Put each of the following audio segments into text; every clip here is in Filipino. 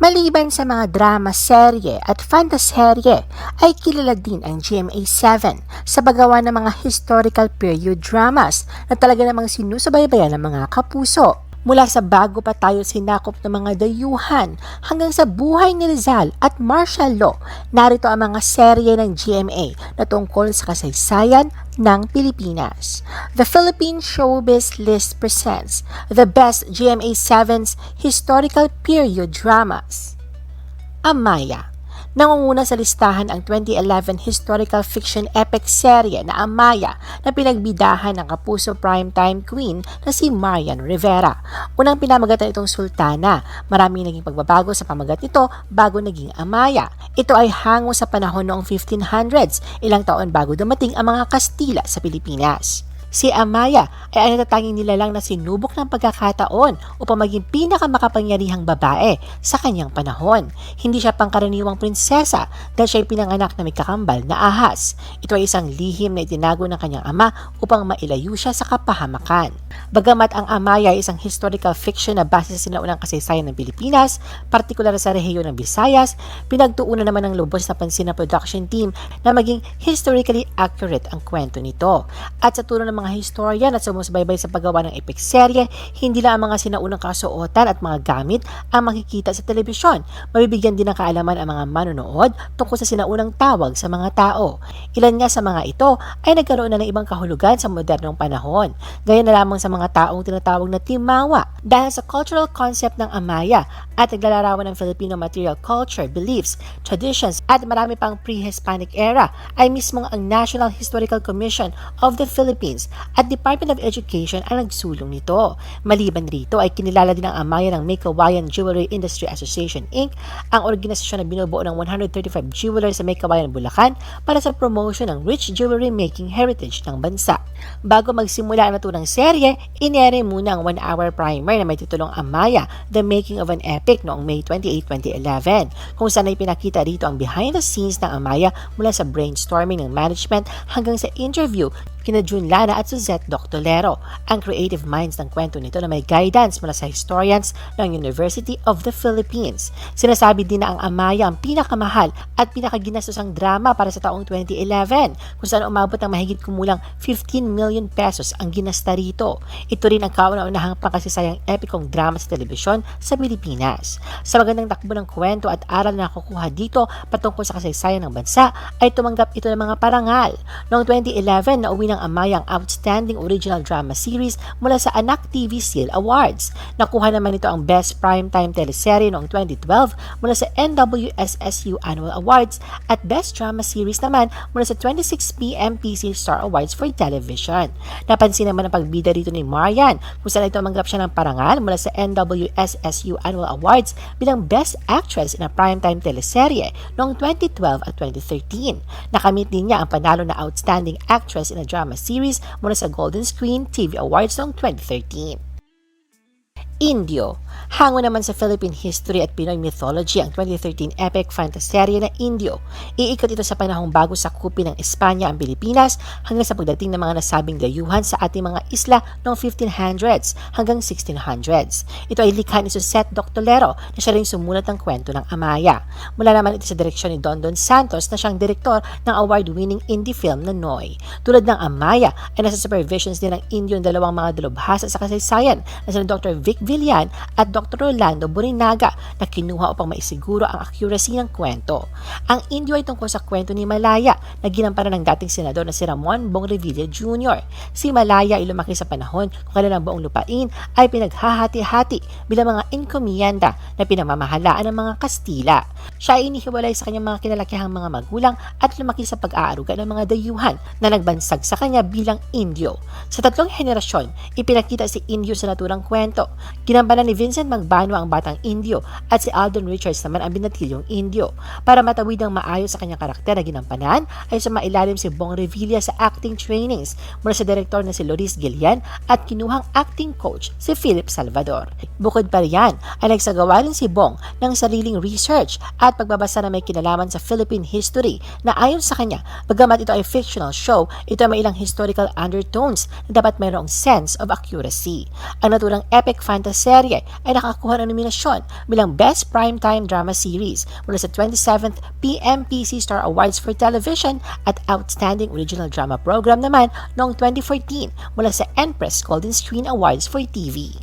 Maliban sa mga drama serye at fantaserye, ay kilala din ang GMA7 sa paggawa ng mga historical period dramas na talaga namang sinusubaybayan ng mga kapuso. Mula sa bago pa tayo sinakop ng mga dayuhan hanggang sa buhay ni Rizal at martial law, narito ang mga serye ng GMA na tungkol sa kasaysayan ng Pilipinas. The Philippine Showbiz List presents the best GMA 7's historical period dramas. Amaya Nangunguna sa listahan ang 2011 historical fiction epic serye na Amaya na pinagbidahan ng kapuso primetime queen na si Marian Rivera. Unang pinamagatan itong sultana, maraming naging pagbabago sa pamagat nito bago naging Amaya. Ito ay hango sa panahon noong 1500s, ilang taon bago dumating ang mga Kastila sa Pilipinas. Si Amaya ay ang natatanging nilalang na sinubok ng pagkakataon upang maging pinakamakapangyarihang babae sa kanyang panahon. Hindi siya pangkaraniwang prinsesa dahil siya ay pinanganak na may kakambal na ahas. Ito ay isang lihim na itinago ng kanyang ama upang mailayo siya sa kapahamakan. Bagamat ang Amaya ay isang historical fiction na base sa sinaunang kasaysayan ng Pilipinas, partikular sa rehiyon ng Visayas, pinagtuunan naman ng lubos na pansin ng production team na maging historically accurate ang kwento nito. At sa tulong ng mga historian at sumusubaybay sa paggawa ng epic serye, hindi lang ang mga sinaunang kasuotan at mga gamit ang makikita sa telebisyon. Mabibigyan din ng kaalaman ang mga manonood tungkol sa sinaunang tawag sa mga tao. Ilan nga sa mga ito ay nagkaroon na ng ibang kahulugan sa modernong panahon. Gaya na lamang sa mga taong tinatawag na timawa dahil sa cultural concept ng Amaya at naglalarawan ng Filipino material culture, beliefs, traditions at marami pang pre-Hispanic era ay mismong ang National Historical Commission of the Philippines at Department of Education ang nagsulong nito. Maliban rito ay kinilala din ang amaya ng Make Hawaiian Jewelry Industry Association Inc., ang organisasyon na binubuo ng 135 jewelers sa Make Hawaiian Bulacan para sa promotion ng rich jewelry making heritage ng bansa. Bago magsimula ang naturang serye, inere muna ang one-hour primer na may titulong Amaya, The Making of an Epic noong May 28, 2011, kung saan ay pinakita rito ang behind the scenes ng Amaya mula sa brainstorming ng management hanggang sa interview kina June Lana at Suzette Doctolero, ang creative minds ng kwento nito na may guidance mula sa historians ng University of the Philippines. Sinasabi din na ang Amaya ang pinakamahal at pinakaginastosang drama para sa taong 2011 kung saan umabot ng mahigit kumulang 15 million pesos ang ginasta rito. Ito rin ang kauna-unahang pangkasisayang epikong drama sa telebisyon sa Pilipinas. Sa magandang takbo ng kwento at aral na nakukuha dito patungkol sa kasaysayan ng bansa ay tumanggap ito ng mga parangal. Noong 2011, nauwi ng Amayang Outstanding Original Drama Series mula sa Anak TV Seal Awards. Nakuha naman ito ang Best Primetime Teleserye noong 2012 mula sa NWSSU Annual Awards at Best Drama Series naman mula sa 26PM PC Star Awards for Television. Napansin naman ang pagbida rito ni Marian kung saan ito manggap siya ng parangal mula sa NWSSU Annual Awards bilang Best Actress in a Primetime Teleserye noong 2012 at 2013. Nakamit din niya ang panalo na Outstanding Actress in a Drama drama series mula sa Golden Screen TV Awards noong 2013. Indio. Hango naman sa Philippine history at Pinoy mythology ang 2013 epic fantasy na Indio. Iikot ito sa panahong bago sa kupi ng Espanya ang Pilipinas hanggang sa pagdating ng mga nasabing dayuhan sa ating mga isla noong 1500s hanggang 1600s. Ito ay likha ni Susette Doctolero na siya rin sumulat ng kwento ng Amaya. Mula naman ito sa direksyon ni Don Don Santos na siyang direktor ng award-winning indie film na Noy. Tulad ng Amaya ay nasa supervisions din ng Indio ang dalawang mga dalubhasa sa kasaysayan na sina Dr. Vic Villan at Dr. Rolando Burinaga na kinuha upang maisiguro ang accuracy ng kwento. Ang Indio ay tungkol sa kwento ni Malaya na ginamparan ng dating senador na si Ramon Bong Revilla Jr. Si Malaya ay lumaki sa panahon kung kailan ang buong lupain ay pinaghahati-hati bilang mga inkomiyanda na pinamamahalaan ng mga Kastila. Siya ay inihiwalay sa kanyang mga kinalakihang mga magulang at lumaki sa pag-aaruga ng mga dayuhan na nagbansag sa kanya bilang Indio. Sa tatlong henerasyon, ipinakita si Indio sa naturang kwento. Ginampanan ni Vincent Magbano ang batang Indio at si Aldon Richards naman ang binatilyong Indio. Para matawid ng maayos sa kanyang karakter na ginampanan ay sumailalim si Bong Revilla sa acting trainings mula sa direktor na si Loris Gillian at kinuhang acting coach si Philip Salvador. Bukod pa riyan ay nagsagawa rin si Bong ng sariling research at pagbabasa na may kinalaman sa Philippine history na ayon sa kanya, bagamat ito ay fictional show, ito ay may ilang historical undertones na dapat mayroong sense of accuracy. Ang naturang epic fantasy serye ay nakakuha ng nominasyon bilang Best Primetime Drama Series mula sa 27th PMPC Star Awards for Television at Outstanding Original Drama Program naman noong 2014 mula sa Empress Golden Screen Awards for TV.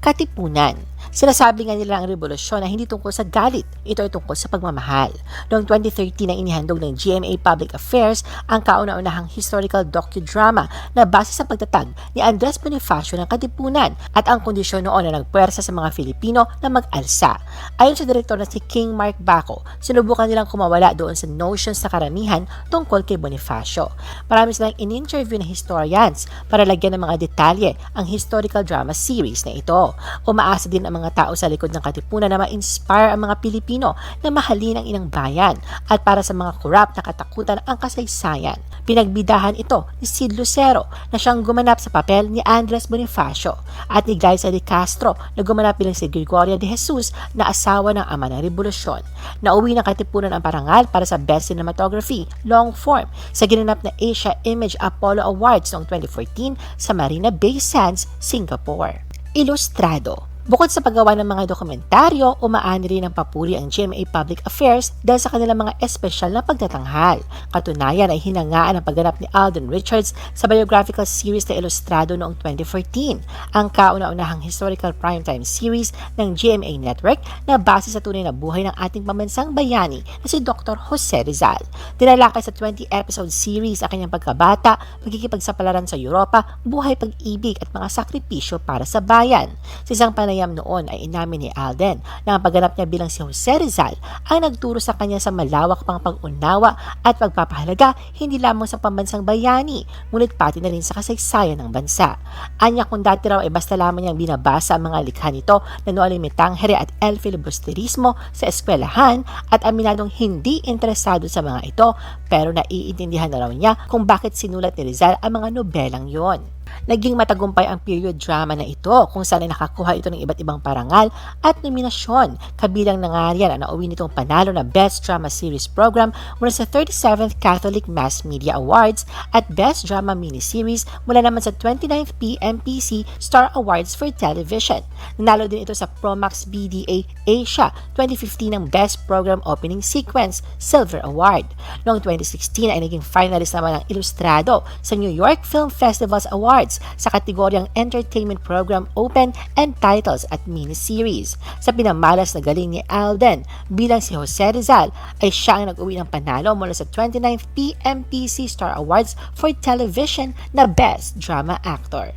Katipunan Sinasabi nga nila ang revolusyon na hindi tungkol sa galit, ito ay tungkol sa pagmamahal. Noong 2013 na inihandog ng GMA Public Affairs ang kauna-unahang historical docudrama na base sa pagtatag ni Andres Bonifacio ng Katipunan at ang kondisyon noon na nagpuwersa sa mga Filipino na mag-alsa. Ayon sa direktor na si King Mark Baco, sinubukan nilang kumawala doon sa notions sa karamihan tungkol kay Bonifacio. Marami silang in-interview na historians para lagyan ng mga detalye ang historical drama series na ito. Umaasa din ang mga tao sa likod ng katipunan na ma-inspire ang mga Pilipino na mahalin ang inang bayan at para sa mga korap na katakutan ang kasaysayan. Pinagbidahan ito ni Sid Lucero na siyang gumanap sa papel ni Andres Bonifacio at ni Glyza de Castro na gumanap bilang si Gregoria de Jesus na asawa ng ama ng revolusyon. Nauwi ng katipunan ang parangal para sa Best Cinematography, Long Form, sa ginanap na Asia Image Apollo Awards noong 2014 sa Marina Bay Sands, Singapore. Ilustrado Bukod sa paggawa ng mga dokumentaryo, umaani rin ng papuri ang GMA Public Affairs dahil sa kanilang mga espesyal na pagtatanghal. Katunayan ay hinangaan ang pagganap ni Alden Richards sa biographical series na ilustrado noong 2014, ang kauna-unahang historical primetime series ng GMA Network na base sa tunay na buhay ng ating pambansang bayani na si Dr. Jose Rizal. Tinalakay sa 20-episode series ang kanyang pagkabata, pagkikipagsapalaran sa Europa, buhay pag-ibig at mga sakripisyo para sa bayan. Sa isang panay panayam noon ay inamin ni Alden na ang pagganap niya bilang si Jose Rizal ang nagturo sa kanya sa malawak pang pag-unawa at pagpapahalaga hindi lamang sa pambansang bayani, ngunit pati na rin sa kasaysayan ng bansa. Anya kung dati raw ay basta lamang niyang binabasa ang mga likha nito na noong limitanghere at el filibusterismo sa eskwelahan at aminadong hindi interesado sa mga ito pero naiintindihan na raw niya kung bakit sinulat ni Rizal ang mga nobelang yon. Naging matagumpay ang period drama na ito kung saan ay nakakuha ito ng iba't ibang parangal at nominasyon. Kabilang na nga riyan ang nauwi nitong panalo na Best Drama Series Program mula sa 37th Catholic Mass Media Awards at Best Drama Miniseries mula naman sa 29th PMPC Star Awards for Television. Nanalo din ito sa Promax BDA Asia 2015 ng Best Program Opening Sequence Silver Award. Noong 2016 ay naging finalist naman ang Ilustrado sa New York Film Festivals Award Awards sa kategoryang Entertainment Program Open and Titles at Miniseries. Sa pinamalas na galing ni Alden bilang si Jose Rizal ay siya ang nag-uwi ng panalo mula sa 29th PMPC Star Awards for Television na Best Drama Actor.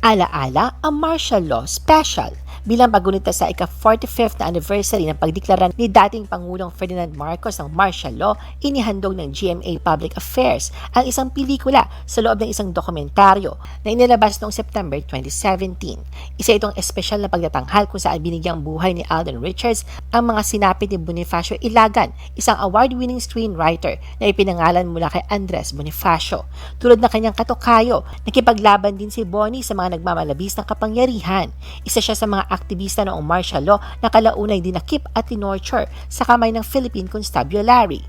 Alaala ang Martial Law Special bilang pagunita sa ika-45th na anniversary ng pagdeklara ni dating Pangulong Ferdinand Marcos ng martial law, inihandog ng GMA Public Affairs ang isang pelikula sa loob ng isang dokumentaryo na inilabas noong September 2017. Isa itong espesyal na pagtatanghal kung saan binigyang buhay ni Alden Richards ang mga sinapit ni Bonifacio Ilagan, isang award-winning screenwriter na ipinangalan mula kay Andres Bonifacio. Tulad ng kanyang katokayo, nakipaglaban din si Bonnie sa mga nagmamalabis ng kapangyarihan. Isa siya sa mga aktivista noong martial law na kalaunay dinakip at tinorture sa kamay ng Philippine Constabulary.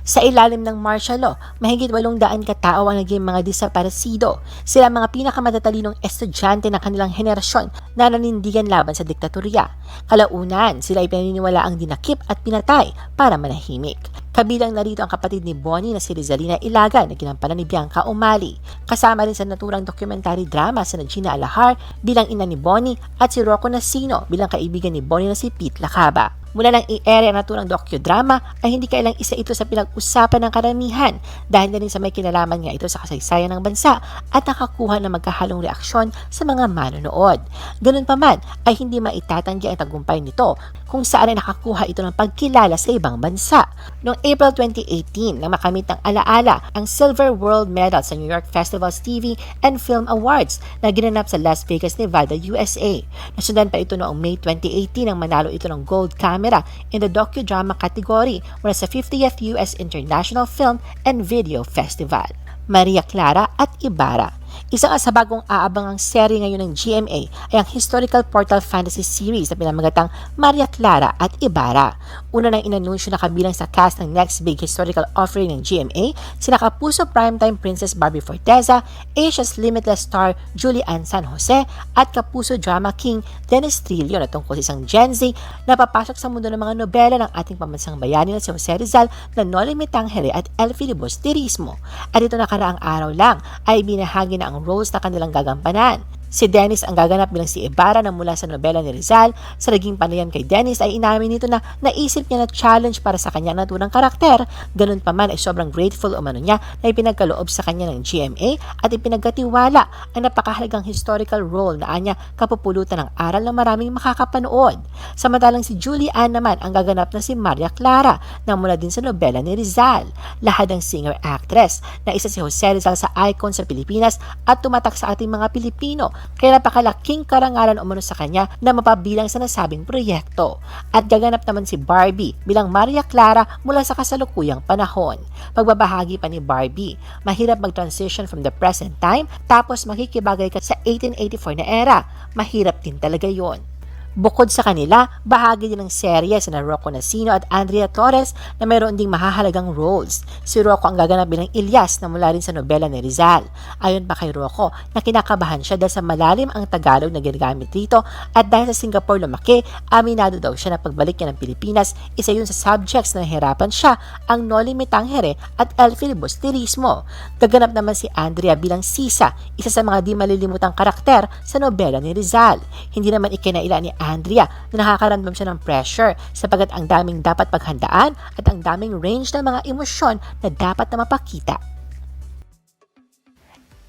Sa ilalim ng martial law, mahigit 800 katao ang naging mga desaparecido. Sila mga pinakamatalinong estudyante ng kanilang henerasyon na nanindigan laban sa diktatorya. Kalaunan, sila ay pinaniniwala ang dinakip at pinatay para manahimik. Kabilang narito ang kapatid ni Bonnie na si Rizalina Ilaga na ginampanan ni Bianca Umali. Kasama rin sa naturang documentary drama sa Gina Alahar bilang ina ni Bonnie at si Rocco Nasino bilang kaibigan ni Bonnie na si Pete Lacaba. Mula ng i-ere ang naturang docudrama ay hindi kailang isa ito sa pinag-usapan ng karamihan dahil na rin sa may kinalaman nga ito sa kasaysayan ng bansa at nakakuha ng magkahalong reaksyon sa mga manonood. Ganun pa man ay hindi maitatanggi ang tagumpay nito kung saan ay nakakuha ito ng pagkilala sa ibang bansa. Noong April 2018 nang makamit ng alaala ang Silver World Medal sa New York Festivals TV and Film Awards na ginanap sa Las Vegas, Nevada, USA. Nasundan pa ito noong May 2018 nang manalo ito ng Gold Camera in the docudrama category mula sa 50th US International Film and Video Festival. Maria Clara at Ibarra Isang sa bagong aabangang serye ngayon ng GMA ay ang historical portal fantasy series na pinamagatang Maria Clara at Ibarra. Una nang inanunsyo na kabilang sa cast ng next big historical offering ng GMA, sina Kapuso Primetime Princess Barbie Forteza, Asia's Limitless star Julie Ann San Jose, at Kapuso Drama King Dennis Trillo na tungkol sa isang Gen Z na papasok sa mundo ng mga nobela ng ating pambansang bayani na si Jose Rizal na Noli Me Tangere at El Filibus Tirismo. At ito nakaraang araw lang ay binahagi na ang roles na kanilang gagampanan. Si Dennis ang gaganap bilang si Ibarra na mula sa nobela ni Rizal. Sa naging panayan kay Dennis ay inamin nito na naisip niya na challenge para sa kanya naturang karakter. Ganun pa man ay sobrang grateful umano niya na ipinagkaloob sa kanya ng GMA at ipinagkatiwala ang napakahalagang historical role na anya kapupulutan ng aral ng maraming makakapanood. Samantalang si Julie Ann naman ang gaganap na si Maria Clara na mula din sa nobela ni Rizal. Lahat ng singer-actress na isa si Jose Rizal sa icon sa Pilipinas at tumatak sa ating mga Pilipino kaya napakalaking karangalan umano sa kanya na mapabilang sa nasabing proyekto. At gaganap naman si Barbie bilang Maria Clara mula sa kasalukuyang panahon. Pagbabahagi pa ni Barbie, mahirap mag-transition from the present time tapos makikibagay ka sa 1884 na era. Mahirap din talaga yon. Bukod sa kanila, bahagi din ng serye sina Rocco Nasino at Andrea Torres na mayroon ding mahahalagang roles. Si Rocco ang gaganap bilang Ilyas na mula rin sa nobela ni Rizal. Ayon pa kay Rocco, na kinakabahan siya dahil sa malalim ang Tagalog na ginagamit dito at dahil sa Singapore lumaki, aminado daw siya na pagbalik niya ng Pilipinas, isa yun sa subjects na nahirapan siya, ang Noli Me Tangere at El Filibus Tirismo. Gaganap naman si Andrea bilang Sisa, isa sa mga di malilimutang karakter sa nobela ni Rizal. Hindi naman ikinaila ni Andrea na nakakaramdam siya ng pressure sapagat ang daming dapat paghandaan at ang daming range ng mga emosyon na dapat na mapakita.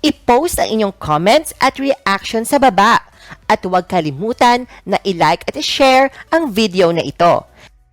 I-post ang inyong comments at reaction sa baba at huwag kalimutan na i-like at i-share ang video na ito.